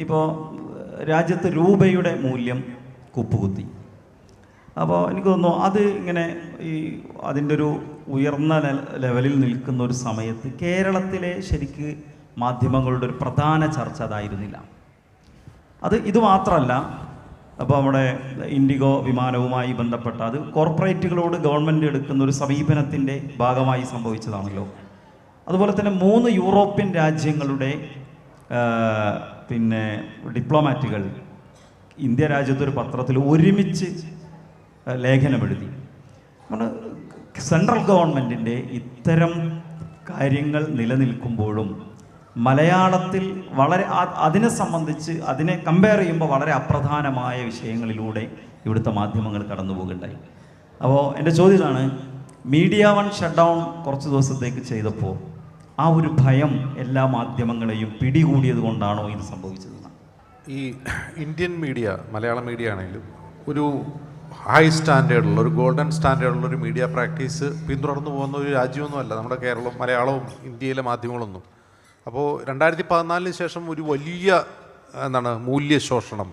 ഇപ്പോൾ രാജ്യത്ത് രൂപയുടെ മൂല്യം കുപ്പുകുത്തി. അപ്പോൾ എനിക്ക് തോന്നുന്നു അത് ഇങ്ങനെ ഈ അതിന്റെ ഒരു ഉയർന്ന ലെവലിൽ നിൽക്കുന്ന ഒരു സമയത്ത് കേരളത്തിലെ ശരിക്ക് മാധ്യമങ്ങളുടെ ഒരു പ്രധാന ചർച്ച അതായിരുന്നില്ല. അത് ഇത് മാത്രമല്ല അപ്പോൾ നമ്മുടെ ഇൻഡിഗോ വിമാനവുമായി ബന്ധപ്പെട്ട അത് കോർപ്പറേറ്റുകളോട് ഗവൺമെന്റ് എടുക്കുന്ന ഒരു സമീപനത്തിന്റെ ഭാഗമായി സംഭവിച്ചതാണല്ലോ. അതുപോലെ തന്നെ മൂന്ന് യൂറോപ്യൻ രാജ്യങ്ങളുടെ പിന്നെ ഡിപ്ലോമാറ്റുകൾ ഇന്ത്യ രാജ്യത്തൊരു പത്രത്തിൽ ഒരുമിച്ച് ലേഖനം ലേഖനമെഴുതി. നമ്മൾ സെൻട്രൽ ഗവൺമെന്റിന്റെ ഇത്തരം കാര്യങ്ങൾ നിലനിൽക്കുമ്പോഴും മലയാളത്തിൽ വളരെ അതിനെ സംബന്ധിച്ച് അതിനെ കമ്പയർ ചെയ്യുമ്പോൾ വളരെ അപ്രധാനമായ വിഷയങ്ങളിലൂടെ ഇവിടുത്തെ മാധ്യമങ്ങൾ കടന്നു പോകുകയുണ്ടായി അപ്പോൾ എന്റെ ചോദ്യമാണ് മീഡിയ വൺ ഷട്ട് ഡൗൺ കുറച്ച് ദിവസത്തേക്ക് ചെയ്തപ്പോൾ ആ ഒരു ഭയം എല്ലാ മാധ്യമങ്ങളെയും പിടികൂടിയത് കൊണ്ടാണോ ഇത് സംഭവിച്ചത്? ഈ ഇന്ത്യൻ മീഡിയ മലയാള മീഡിയ ആണെങ്കിലും ഒരു ഹൈ സ്റ്റാൻഡേർഡുള്ള ഒരു ഗോൾഡൻ സ്റ്റാൻഡേർഡുള്ള ഒരു മീഡിയ പ്രാക്ടീസ് പിന്തുടർന്നു പോകുന്ന ഒരു രാജ്യമൊന്നുമല്ല. നമ്മുടെ കേരളവും മലയാളവും ഇന്ത്യയിലെ മാധ്യമങ്ങളൊന്നും. അപ്പോൾ രണ്ടായിരത്തി പതിനാലിന് ശേഷം ഒരു വലിയ എന്താണ് മൂല്യശോഷണം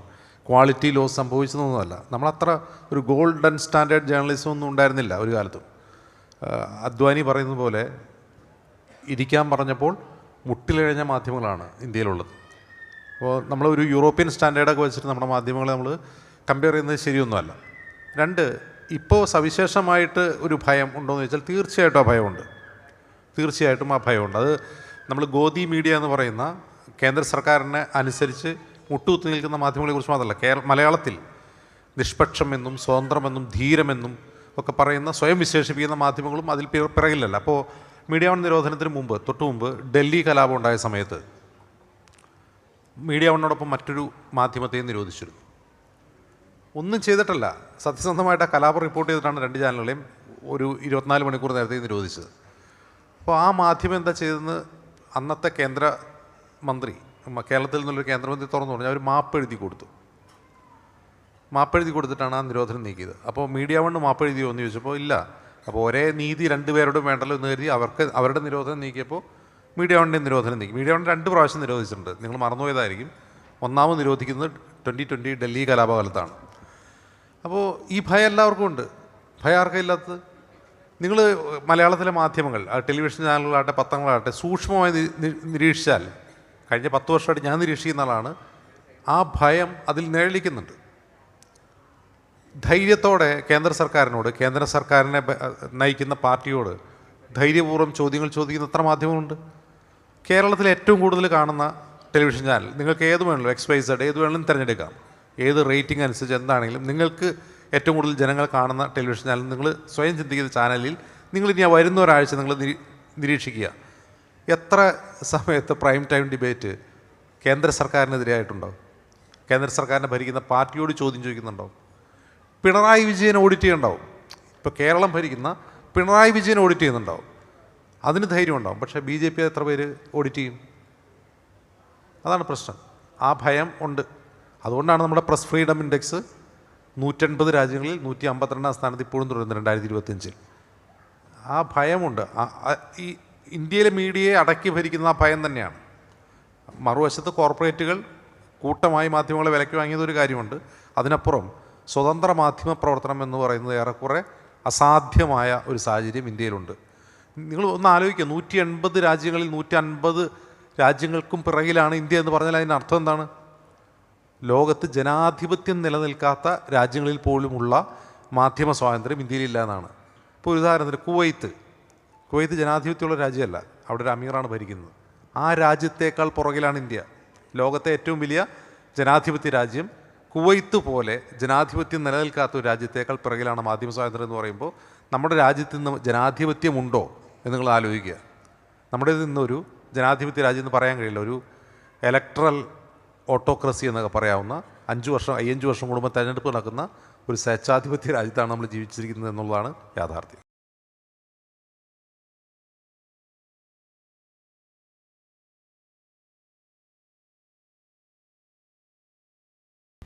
ക്വാളിറ്റി ലോസ് സംഭവിച്ചതൊന്നുമല്ല. നമ്മളത്ര ഒരു ഗോൾഡൻ സ്റ്റാൻഡേർഡ് ജേർണലിസം ഒന്നും ഉണ്ടായിരുന്നില്ല ഒരു കാലത്തും. അദ്വാനി പറയുന്നത് പോലെ ഇരിക്കാൻ പറഞ്ഞപ്പോൾ മുട്ടിലിഴഞ്ഞ മാധ്യമങ്ങളാണ് ഇന്ത്യയിലുള്ളത്. അപ്പോൾ നമ്മളൊരു യൂറോപ്യൻ സ്റ്റാൻഡേർഡൊക്കെ വെച്ചിട്ട് നമ്മുടെ മാധ്യമങ്ങളെ നമ്മൾ കമ്പയർ ചെയ്യുന്നത് ശരിയൊന്നുമല്ല. രണ്ട് ഇപ്പോൾ സവിശേഷമായിട്ട് ഒരു ഭയം ഉണ്ടോ എന്ന് ചോദിച്ചാൽ തീർച്ചയായിട്ടും ആ ഭയമുണ്ട്. തീർച്ചയായിട്ടും ആ ഭയമുണ്ട്. അത് നമ്മൾ ഗോദി മീഡിയ എന്ന് പറയുന്ന കേന്ദ്ര സർക്കാരിനെ അനുസരിച്ച് മുട്ടുകുത്തി നിൽക്കുന്ന മാധ്യമങ്ങളെക്കുറിച്ച് മാത്രമല്ല കേരള മലയാളത്തിൽ നിഷ്പക്ഷമെന്നും സ്വതന്ത്രമെന്നും ധീരമെന്നും ഒക്കെ പറയുന്ന സ്വയം വിശേഷിപ്പിക്കുന്ന മാധ്യമങ്ങളും അതിൽ പിറ- പിറകിലല്ല. അപ്പോൾ മീഡിയ വൺ നിരോധനത്തിന് മുമ്പ് തൊട്ടു മുമ്പ് ഡൽഹി കലാപം ഉണ്ടായ സമയത്ത് മീഡിയ വണ്ണോടൊപ്പം മറ്റൊരു മാധ്യമത്തെയും നിരോധിച്ചിരുന്നു. ഒന്നും ചെയ്തിട്ടല്ല സത്യസന്ധമായിട്ട് ആ കലാപം റിപ്പോർട്ട് ചെയ്തിട്ടാണ് രണ്ട് ചാനലുകളെയും ഒരു ഇരുപത്തിനാല് മണിക്കൂർ നേരത്തെ നിരോധിച്ചത്. അപ്പോൾ ആ മാധ്യമം എന്താ ചെയ്തതെന്ന് അന്നത്തെ കേന്ദ്ര മന്ത്രി കേരളത്തിൽ നിന്നുള്ളൊരു കേന്ദ്രമന്ത്രി തുറന്നു പറഞ്ഞു അവർ മാപ്പ് എഴുതി കൊടുത്തു. മാപ്പ് എഴുതി കൊടുത്തിട്ടാണ് ആ നിരോധനം നീക്കിയത്. അപ്പോൾ മീഡിയ വണ്ണ് മാപ്പ് എഴുതിയോ എന്ന് ചോദിച്ചപ്പോൾ ഇല്ല. അപ്പോൾ ഒരേ നീതി രണ്ടുപേരോടും വേണ്ടല്ലോ എന്ന് കരുതി അവർക്ക് അവരുടെ നിരോധനം നീക്കിയപ്പോൾ മീഡിയ വണ്ണിന്റെ നിരോധനം നീക്കി. മീഡിയ ഓണിന്റെ രണ്ട് പ്രാവശ്യം നിരോധിച്ചിട്ടുണ്ട്. നിങ്ങൾ മറന്നുപോയതായിരിക്കും. ഒന്നാമത് നിരോധിക്കുന്നത് ട്വന്റി ട്വന്റി ഡൽഹി കലാപകാലത്താണ്. അപ്പോൾ ഈ ഭയം എല്ലാവർക്കും ഉണ്ട്. ഭയം ആർക്കും ഇല്ലാത്തത്? നിങ്ങൾ മലയാളത്തിലെ മാധ്യമങ്ങൾ ടെലിവിഷൻ ചാനലുകളാകട്ടെ പത്രങ്ങളാകട്ടെ സൂക്ഷ്മമായി നിരീക്ഷിച്ചാൽ കഴിഞ്ഞ പത്ത് വർഷമായിട്ട് ഞാൻ നിരീക്ഷിക്കുന്ന ആളാണ് ആ ഭയം അതിൽ നിഴലിക്കുന്നുണ്ട്. ധൈര്യത്തോടെ കേന്ദ്ര സർക്കാരിനോട് കേന്ദ്ര സർക്കാരിനെ നയിക്കുന്ന പാർട്ടിയോട് ധൈര്യപൂർവം ചോദ്യങ്ങൾ ചോദിക്കുന്ന എത്ര മാധ്യമമുണ്ട്. കേരളത്തിൽ ഏറ്റവും കൂടുതൽ കാണുന്ന ടെലിവിഷൻ ചാനൽ നിങ്ങൾക്ക് ഏത് വേണമല്ലോ എക്സ് വൈ സെഡ് ഏത് വേണമെങ്കിലും തിരഞ്ഞെടുക്കാം. ഏത് റേറ്റിംഗ് അനുസരിച്ച് എന്താണെങ്കിലും നിങ്ങൾക്ക് ഏറ്റവും കൂടുതൽ ജനങ്ങൾ കാണുന്ന ടെലിവിഷൻ ചാനൽ നിങ്ങൾ സ്വയം ചിന്തിക്കുന്ന ചാനലിൽ നിങ്ങൾ ഇനി വരുന്ന ഒരാഴ്ച നിങ്ങൾ നിരീ- നിരീക്ഷിക്കുക. എത്ര സമയത്ത് പ്രൈം ടൈം ഡിബേറ്റ് കേന്ദ്ര സർക്കാരിനെതിരെയായിട്ടുണ്ടോ കേന്ദ്ര സർക്കാരിനെ ഭരിക്കുന്ന പാർട്ടിയോട് ചോദ്യം ചോദിക്കുന്നുണ്ടോ? പിണറായി വിജയൻ ഓഡിറ്റ് ചെയ്യുന്നുണ്ടാവും ഇപ്പോൾ കേരളം ഭരിക്കുന്ന പിണറായി വിജയൻ ഓഡിറ്റ് ചെയ്യുന്നുണ്ടാവും. അതിന് ധൈര്യം ഉണ്ടാവും. പക്ഷേ ബി ജെ പി എത്ര പേര് ഓഡിറ്റ് ചെയ്യും? അതാണ് പ്രശ്നം. ആ ഭയം ഉണ്ട്. അതുകൊണ്ടാണ് നമ്മുടെ പ്രസ് ഫ്രീഡം ഇൻഡെക്സ് നൂറ്റൻപത് രാജ്യങ്ങളിൽ നൂറ്റി അമ്പത്തിരണ്ടാം സ്ഥാനത്ത് ഇപ്പോഴും തുടരുന്നത് രണ്ടായിരത്തി ഇരുപത്തിയഞ്ചിൽ ആ ഭയമുണ്ട് ഈ ഇന്ത്യയിലെ മീഡിയയെ അടക്കി ഭരിക്കുന്ന ആ ഭയം തന്നെയാണ്. മറുവശത്ത് കോർപ്പറേറ്റുകൾ കൂട്ടമായി മാധ്യമങ്ങളെ വിലയ്ക്ക് വാങ്ങിയതൊരു കാര്യമുണ്ട്. അതിനപ്പുറം സ്വതന്ത്ര മാധ്യമ പ്രവർത്തനം എന്ന് പറയുന്നത് ഏറെക്കുറെ അസാധ്യമായ ഒരു സാഹചര്യം ഇന്ത്യയിലുണ്ട്. നിങ്ങൾ ഒന്ന് ആലോചിക്കുക നൂറ്റി എൺപത് രാജ്യങ്ങളിൽ നൂറ്റി അൻപത് രാജ്യങ്ങൾക്കും പിറകിലാണ് ഇന്ത്യ എന്ന് പറഞ്ഞാൽ അതിന്റെ അർത്ഥം എന്താണ്? ലോകത്ത് ജനാധിപത്യം നിലനിൽക്കാത്ത രാജ്യങ്ങളിൽ പോലുമുള്ള മാധ്യമ സ്വാതന്ത്ര്യം ഇന്ത്യയിലില്ല എന്നാണ്. ഇപ്പോൾ ഒരു ഉദാഹരണത്തിന് കുവൈത്ത്. കുവൈത്ത് ജനാധിപത്യമുള്ള രാജ്യമല്ല. അവിടെ ഒരു അമീറാണ് ഭരിക്കുന്നത്. ആ രാജ്യത്തേക്കാൾ പുറകിലാണ് ഇന്ത്യ. ലോകത്തെ ഏറ്റവും വലിയ ജനാധിപത്യ രാജ്യം കുവൈത്ത് പോലെ ജനാധിപത്യം നിലനിൽക്കാത്ത ഒരു രാജ്യത്തേക്കാൾ പിറകിലാണ് മാധ്യമ സ്വാതന്ത്ര്യം എന്ന് പറയുമ്പോൾ നമ്മുടെ രാജ്യത്ത് നിന്ന് ജനാധിപത്യമുണ്ടോ എന്ന് നിങ്ങൾ ആലോചിക്കുക. നമ്മുടെ നിന്നൊരു ജനാധിപത്യ രാജ്യം എന്ന് പറയാൻ കഴിയില്ല. ഒരു ഇലക്ട്രൽ ഓട്ടോക്രസി എന്നൊക്കെ പറയാവുന്ന അഞ്ച് വർഷം അയ്യഞ്ച് വർഷം കൂടുമ്പോൾ തെരഞ്ഞെടുപ്പ് നടക്കുന്ന ഒരു സ്വേച്ഛാധിപത്യ രാജ്യത്താണ് നമ്മൾ ജീവിച്ചിരിക്കുന്നത് എന്നുള്ളതാണ് യാഥാർത്ഥ്യം.